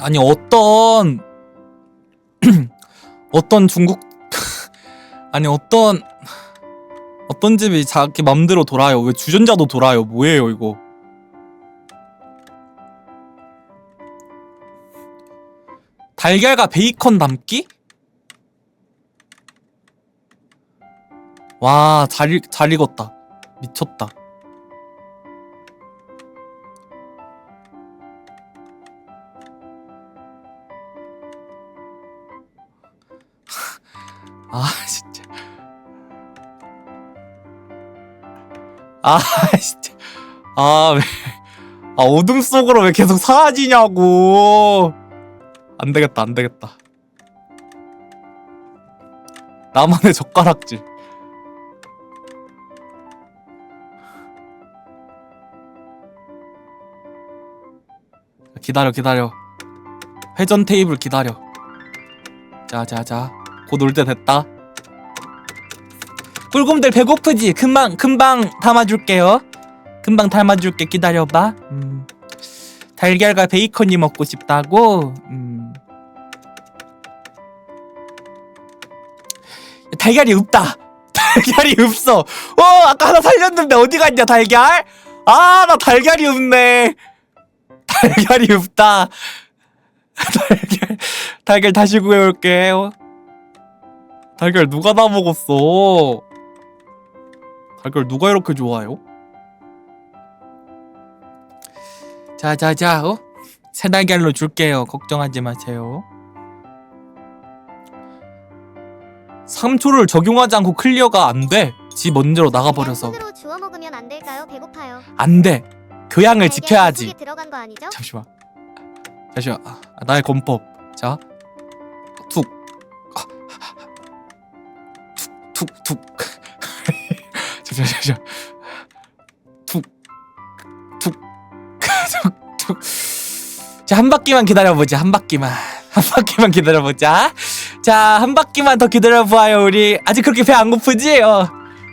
아니 어떤 어떤 중국 아니 어떤 어떤 집이 자기 맘대로 돌아요 왜 주전자도 돌아요 뭐예요 이거 달걀과 베이컨 담기? 와, 잘, 읽- 잘 익었다. 미쳤다. 아, 진짜. 아, 진짜. 아, 왜. 아, 어둠 속으로 왜 계속 사라지냐고. 안 되겠다, 안 되겠다. 나만의 젓가락질. 기다려, 기다려. 회전 테이블 기다려. 자, 자, 자. 곧 올 때 됐다. 꿀곰들 배고프지? 금방, 금방 담아줄게요. 금방 담아줄게. 기다려봐. 음. 달걀과 베이컨이 먹고 싶다고? 음. 달걀이 없다. 달걀이 없어. 어, 아까 하나 살렸는데 어디 갔냐, 달걀? 아, 나 달걀이 없네. 달걀이 없다. 달걀, 달걀 다시 구해올게. 어? 달걀 누가 다 먹었어? 달걀 누가 이렇게 좋아요? 자, 자, 자, 어? 새 달걀로 줄게요. 걱정하지 마세요. 3초를 적용하지 않고 클리어가 안 돼. 지 먼저로 나가버려서. 손으로 주워 먹으면 안 될까요? 배고파요. 안 돼. 교양을 달걀 지켜야지. 속에 들어간 거 아니죠? 잠시만. 잠시만. 아, 나의 권법. 자. 툭. 툭, 툭, 툭. 잠시만, 잠시만. 툭. 툭. 툭, 툭. 자, 한 바퀴만 기다려보자. 한 바퀴만. 한 바퀴만 기다려보자. 자, 한 바퀴만 더 기다려봐요, 우리. 아직 그렇게 배 안 고프지? 어.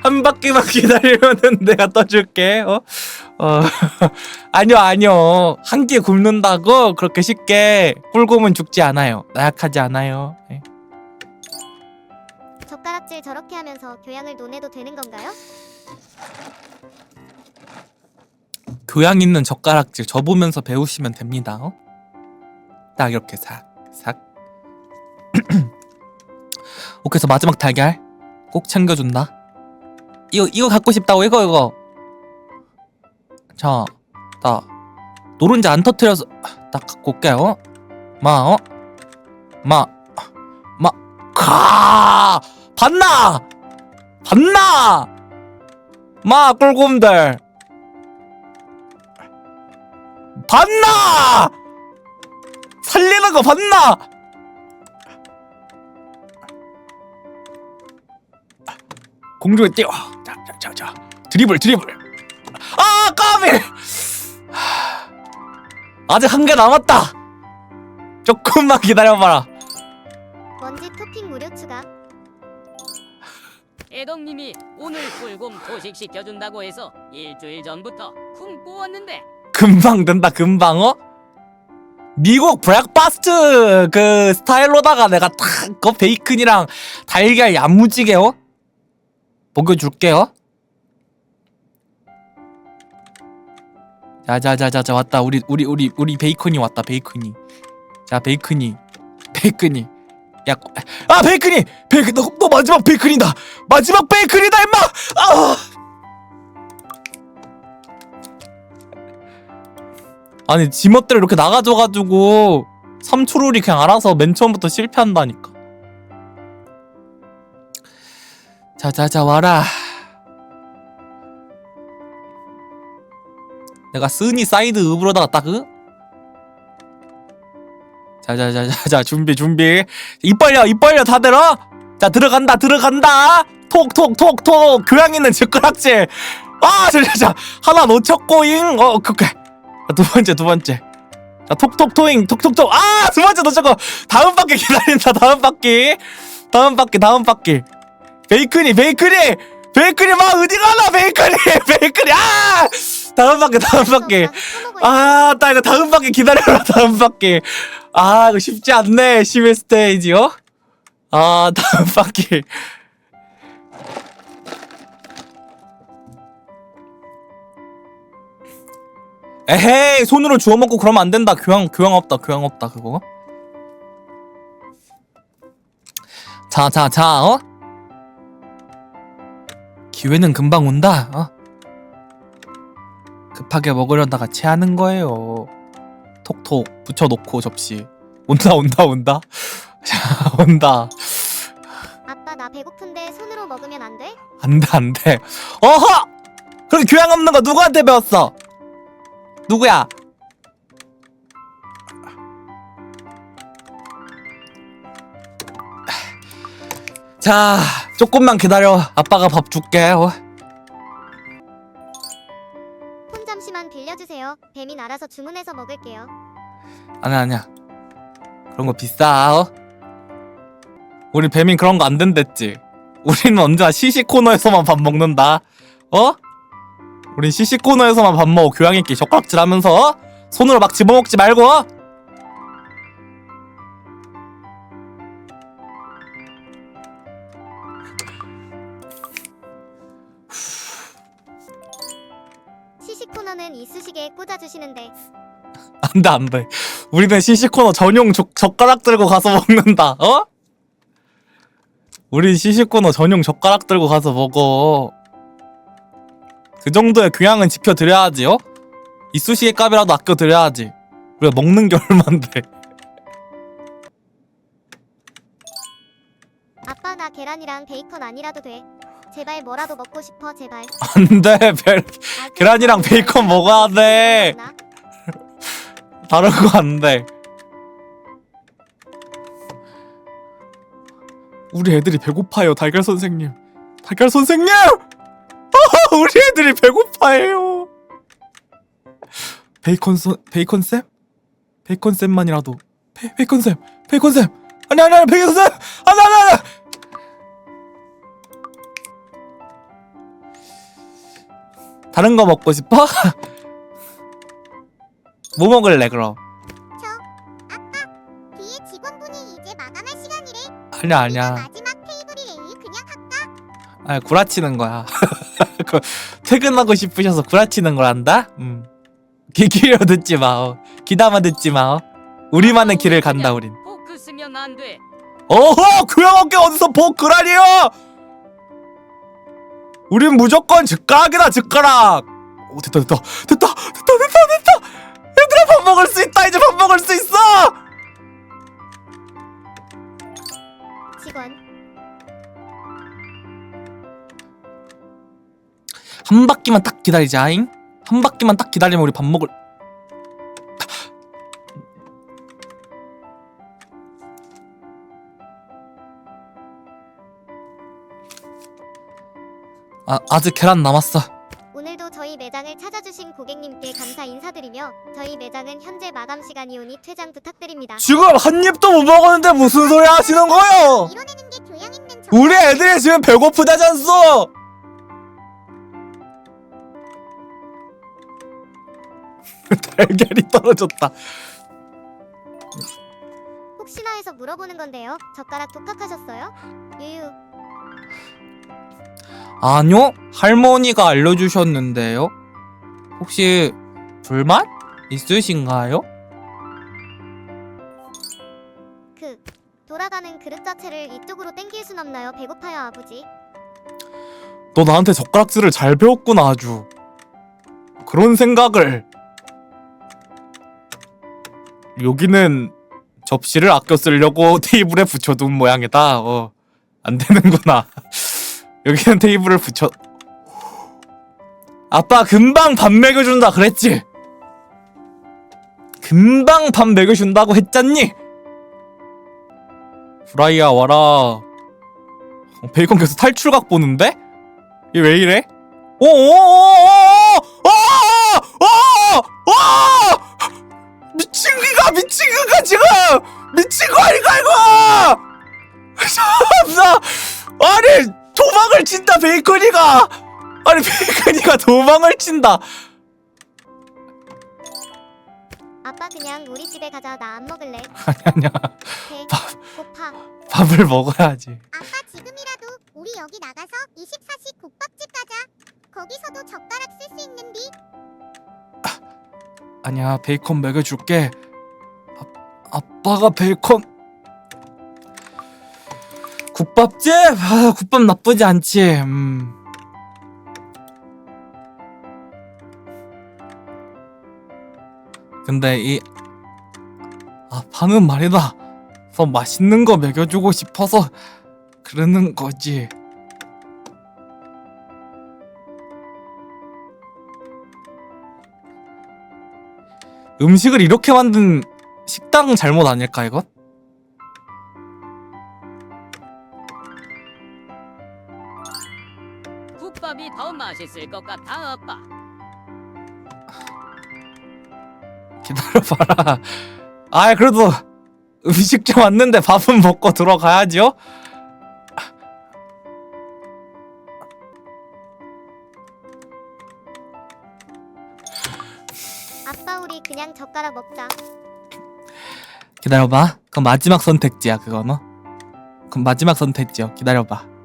한 바퀴만 기다리면은 내가 떠줄게. 어? 어. 아니요, 아니요. 한끼 굶는다고 그렇게 쉽게 꿀곰은 죽지 않아요. 나약하지 않아요. 예. 젓가락질 저렇게 하면서 교양을 논해도 되는 건가요? 교양 있는 젓가락질 접으면서 배우시면 됩니다. 어? 딱 이렇게 싹, 싹. 오케이, 그래서 마지막 달걀 꼭 챙겨준다. 이거 이거 갖고 싶다고 이거 이거. 자, 나 노른자 안 터트려서 딱 갖고 올게요. 마, 어? 마, 마, 가, 봤나? 봤나? 마 꿀곰들. 봤나? 살리는 거 봤나? 공중에 뛰어. 자, 자, 자, 자. 드리블, 드리블. 아, 까비. 하, 아직 한 개 남았다. 조금만 기다려봐라. 애덕님이 오늘 꿀곰 도식 시켜준다고 해서 일주일 전부터 굶고 왔는데 금방 된다, 금방 어? 미국 브렉파스트 그 스타일로다가 내가 탁그 베이컨이랑 달걀 야무지게 어? 먹여줄게요. 자자자자자 왔다 우리 우리 우리 우리 베이컨이 왔다 베이컨이 자 베이컨이 베이컨이 야 아 베이컨이 베이컨 너, 너 마지막 베이컨이다. 마지막 베이컨이다 임마! 아! 아니 지멋대로 이렇게 나가줘가지고 삼초롤이 그냥 알아서 맨 처음부터 실패한다니까. 자자자 와라. 내가 쓰니 사이드 읍으로다가 딱 그 자자자자자 준비 준비. 입 벌려 입 벌려 다들 어? 자 들어간다 들어간다. 톡톡톡톡. 교양 있는 젓가락질. 아 자자자. 하나 놓쳤고잉. 어 그게 두 번째 두 번째. 자 톡톡토잉. 톡톡톡. 아 두 번째 놓쳤고. 다음 바퀴 기다린다 다음 바퀴. 다음 바퀴 다음 바퀴. 베이컨이 베이컨이. 베이컨이 막 어디 가나 베이컨이. 베이컨이 아! 다음 바퀴 다음 바퀴. 아나 이거 다음 바퀴 기다려라 다음 바퀴 아 이거 쉽지 않네. 11 스테이지요 아 다음 바퀴 에헤이 손으로 주워 먹고 그러면 안 된다. 교양 교양 없다. 교양 없다 그거. 자 자 자 어? 기회는 금방 온다 어? 급하게 먹으려다가 체하는 거예요 톡톡 붙여놓고 접시. 온다 온다 온다. 자 온다. 아빠 나 배고픈데 손으로 먹으면 안 돼? 안돼 안돼. 어허! 그렇게 교양 없는 거 누구한테 배웠어? 누구야? 자 조금만 기다려. 아빠가 밥 줄게. 어? 빌려주세요. 배민 알아서 주문해서 먹을게요. 아니야 아니야 그런 거 비싸 어? 우리 배민 그런 거 안 된댔지 우리는 언제나 시시 코너에서만 밥 먹는다 어? 우린 시시 코너에서만 밥 먹어 교양 있게 젓가락질 하면서 어? 손으로 막 집어먹지 말고 코너는 이쑤시개에 꽂아주시는데 안돼 안돼 우리는 시시 코너 전용 젓, 젓가락 들고 가서 먹는다 어? 우린 시시 코너 전용 젓가락 들고 가서 먹어 그 정도의 교양은 지켜드려야지 어? 이쑤시개 값이라도 아껴드려야지 우리가 먹는 게 얼만데 아빠 나 계란이랑 베이컨 아니라도 돼. 제발 뭐라도 먹고 싶어 제발. 안돼 벨. 아, 계란이랑 베이컨 먹어야 돼. 나? 다른 거 안돼. 우리 애들이 배고파요 달걀 선생님. 달걀 선생님! 우리 애들이 배고파해요. 베이컨 선 베이컨 쌤? 베이컨 쌤만이라도. 베, 베이컨 쌤 베이컨 쌤! 아니 아니 아니 베이컨 쌤! 아니 아니 아니 다른 거 먹고 싶어? 뭐 먹을래 그럼? 뒤에 직원분이 이제 마감할 시간이래. 아니야 아니야 마지막 테이블이래. 그냥 할까? 아 구라치는 거야 그, 퇴근하고 싶으셔서 구라치는 걸 한다? 음 기기려 듣지 마 어. 기다만 듣지 마 어. 우리만의 길을 간다 우린 포크 쓰면 안 돼. 어허 교양학교 어디서 포크라니요 우린 무조건 젓가락이다 젓가락. 오 됐다 됐다. 됐다 됐다 됐다 됐다. 얘들아 밥 먹을 수 있다. 이제 밥 먹을 수 있어. 직원. 한 바퀴만 딱 기다리자잉? 한 바퀴만 딱 기다리면 우리 밥 먹을 아 아직 계란 남았어 오늘도 저희 매장을 찾아주신 고객님께 감사 인사드리며 저희 매장은 현재 마감 시간이 오니 퇴장 부탁드립니다. 지금 한 입도 못 먹었는데 무슨 소리 하시는 거예요 이뤄내는 게 교양 있는 저. 우리 애들이 지금 배고프다잖소 달걀이 떨어졌다 혹시나 해서 물어보는 건데요. 젓가락 독학하셨어요? 유유. 아니요 할머니가 알려주셨는데요 혹시 불만 있으신가요? 그 돌아가는 그릇 자체를 이쪽으로 땡길 순 없나요? 배고파요 아버지. 너 나한테 젓가락질을 잘 배웠구나 아주 그런 생각을 여기는 접시를 아껴 쓰려고 테이블에 붙여둔 모양이다 어, 안 되는구나 여기는 테이블을 붙여. 아빠 금방 밥 먹여준다 그랬지? 금방 밥 먹여준다고 했잖니? 프라이야 와라. 어, 베이컨 계속 탈출각 보는데? 얘 왜 이래? 어, 오오오오오오오오오오 미친 기가 미친 기가 지금! 미친 거 아닌가 이거! 아니 도망을 친다 베이컨이가 아니 베이컨이가 도망을 친다 아빠 그냥 우리 집에 가자. 나 안 먹을래. 아니 아니야 배 고파. 밥을 먹어야지 아빠 지금이라도 우리 여기 나가서 24시 국밥집 가자. 거기서도 젓가락 쓸 수 있는디. 아니야 베이컨 먹여줄게 아, 아빠가 베이컨 국밥집? 아, 국밥 나쁘지 않지 음. 근데 이 아빠는 말이다 더 맛있는 거 먹여주고 싶어서 그러는 거지 음식을 이렇게 만든 식당 잘못 아닐까 이건? 국밥이 더 맛있을 것 같아 아빠. 기다려봐라. 아 그래도 음식점 왔는데 밥은 먹고 들어가야죠. 아빠 우리 그냥 젓가락 먹자. 기다려봐. 그건 마지막 선택지야 그거는 그건 마지막 선택지야 기다려봐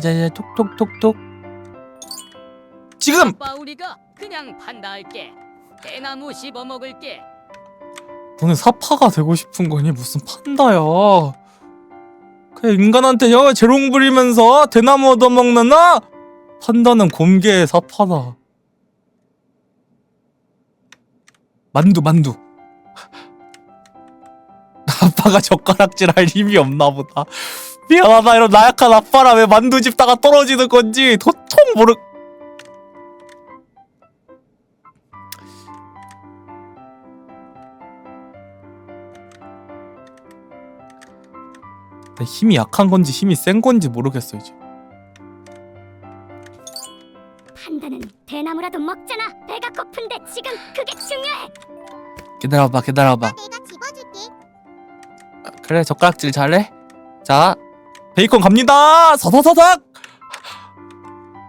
자자자 톡톡톡톡. 지금! 아빠 우리가 그냥 판다 할게. 대나무 씹어 먹을게. 너네 사파가 되고 싶은 거니? 무슨 판다야? 그냥 인간한테 여 재롱 부리면서 대나무 얻어먹는 나? 판다는 곰개의 사파다. 만두 만두. 아빠가 젓가락질 할 힘이 없나 보다 미안하다 이런 나약한 아빠라 왜 만두 집다가 떨어지는 건지 도통 모르 내 힘이 약한 건지 힘이 센 건지 모르겠어 이제 판다는 대나무라도 먹잖아. 배가 고픈데 지금 그게 중요해. 기다려봐 기다려봐 내가 집어줄게. 그래 젓가락질 잘해 자 베이컨 갑니다. 사사사삭.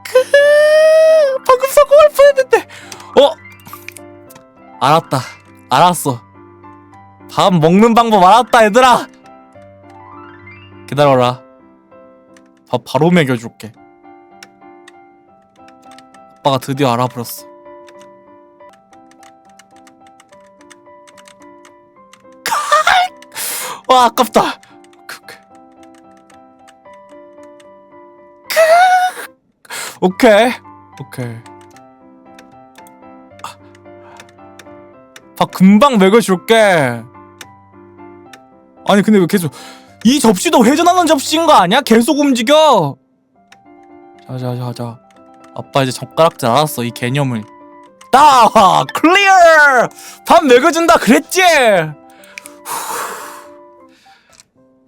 크 방금 성공할 뻔했는데. 어? 알았다. 알았어. 밥 먹는 방법 알았다 얘들아. 기다려라. 밥 바로 먹여줄게. 아빠가 드디어 알아버렸어. 와 아깝다 오케이 오케이 아. 밥 금방 먹여줄게 아니 근데 왜 계속 이 접시도 회전하는 접시인 거 아니야? 계속 움직여 자자자자 아빠 이제 젓가락질 알았어 이 개념을 따 클리어 밥 먹여준다 그랬지 후.